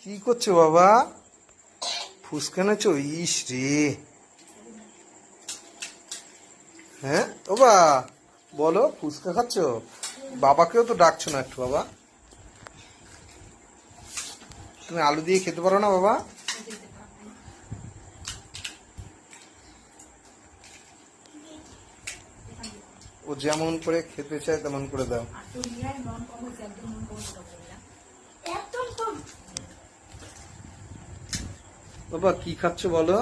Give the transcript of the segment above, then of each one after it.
কি করছ বাবা? ফুসকা নেছো ইস রে। হ্যাঁ? ও বা, বলো, ফুচকা খাচ্ছ? বাবাকেও তো ডাকছো না একটু, বাবা। তুমি আলু দিয়ে খেতে পারো না, বাবা? ও যেমন করে খেতে চায়, তেমন করে দাও। বাবা কি খাচ্ছ বলো?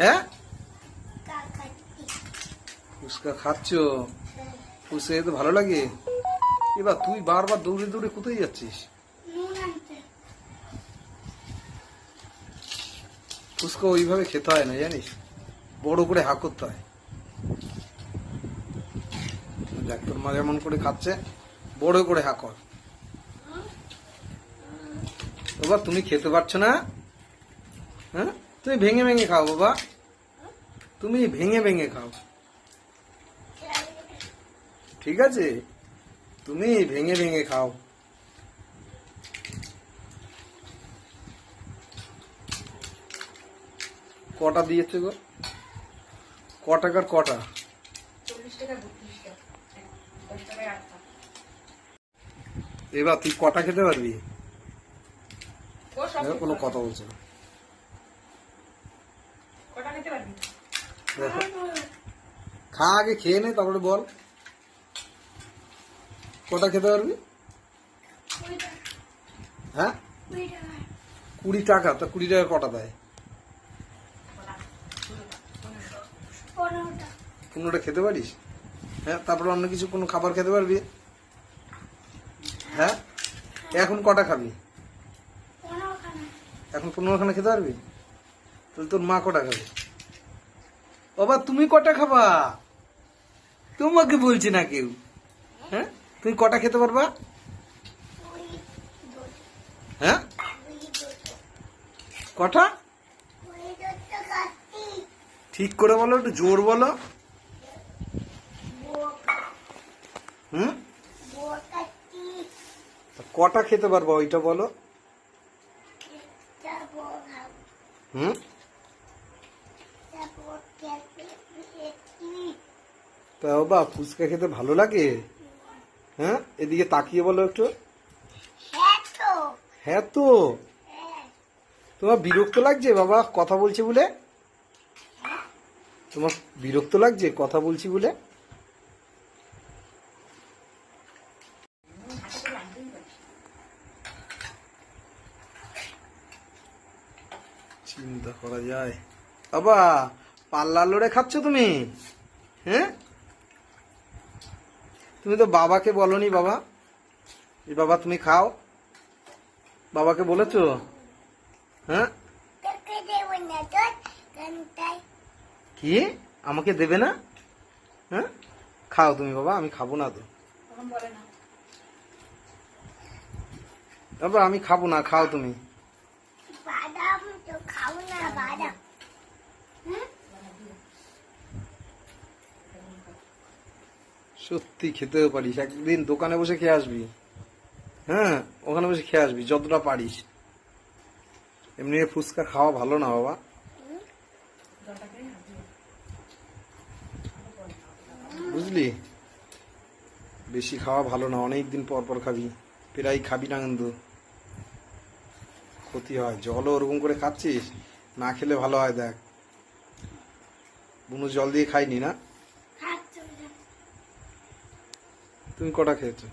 হ্যাঁ? ফুচকা খাচ্ছি। ফুচকা খাচ্ছ? ফুচকা খেতে ভালো লাগে? এবার তুই বারবার দৌড়ে দৌড়ে কোথায় যাচ্ছিস? ফুচকা ওইভাবে খেতে হয় না জানিস? বড় করে হা করতে হয়। দেখ তোর মা যেমন করে খাচ্ছে বড় করে হা কর। বাবা তুমি খেতে পারছ না? হ্যাঁ? তুমি ভেঙে ভেঙে খাও বাবা। তুমি ভেঙে ভেঙে খাও। ঠিক আছে? তুমি ভেঙে ভেঙে খাও। কটা দিয়েছে গো? ক টাকার কটা? এবার তুই কটা খেতে পারবি? কোনো কথা বলছে না। খা আগে খেয়ে নে তারপরে বল। কটা খেতে পারবি? হ্যাঁ? কুড়ি টাকা তা কুড়ি টাকা কটা দেয়? পনেরোটা খেতে পারিস? হ্যাঁ তারপরে অন্য কিছু কোনো খাবার খেতে পারবি? হ্যাঁ? এখন কটা খাবি? এখন পনেরোখানা খেতে পারবি? তাহলে তোর মা কটা খাবে? বাবা, তুমি কটা খাবা? তোমাকে বলছে না কেউ। হ্যাঁ? তুমি কটা খেতে পারবা? হ্যাঁ? কটা? ঠিক করে বলো, একটু জোর বলো। হুম? কটা খেতে পারবা, ওইটা বলো একটা বউ খাব হুম? তা বাবা, ফুচকা খেতে ভালো লাগে? হ্যাঁ? এদিকে তাকিয়ে বলো একটু। হ্যাঁ তো। তোমার বিরক্ত লাগছে বাবা? কথা বলছে বলে? তোমার বিরক্ত লাগছে? কথা বলছি বলে? চিন্তা করা যায়। বাবা পাল্লা লড়ে খাচ্ছ তুমি? হ্যাঁ? তুমি তো বাবাকে বলনি বাবা। যে বাবা তুমি খাও। বাবাকে বলেছ? হ্যাঁ? কি? আমাকে দেবে না? হ্যাঁ? খাও তুমি বাবা আমি খাব না তো। বাবা আমি খাব না খাও তুমি বাদাম তো খাও না বাদাম হুম সত্যি খেতেও পারিস। একদিন দোকানে বসে খেয়ে আসবি। হ্যাঁ ওখানে বসে খেয়ে আসবি, যতটা পারিস। এমনি ফুচকা খাওয়া ভালো না বাবা। বুঝলি? বেশি খাওয়া ভালো না অনেক দিন পর পর খাবি। প্রায় খাবি না কিন্তু। ক্ষতি হয়। জলও ওরকম করে খাচ্ছিস? না খেলে ভালো হয়, দেখ। বুনু জল দিয়ে খাইনি না খাচ্ছ না তুমি কটা খেয়েছো?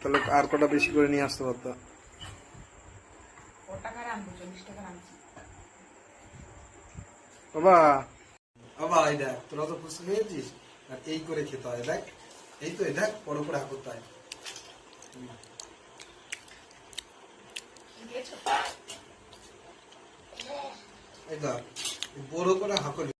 তাহলে আর কটা বেশি করে নিয়ে আসতে পারতো? বাবা। বাবা এই দেখ তোরা তো ফুচকা খেয়েছিস আর এই করে খেতে হয় দেখ। এই তো এই দেখ বড় করে হাঁকতে হয়। এই দেখ বড় করে হাঁকলি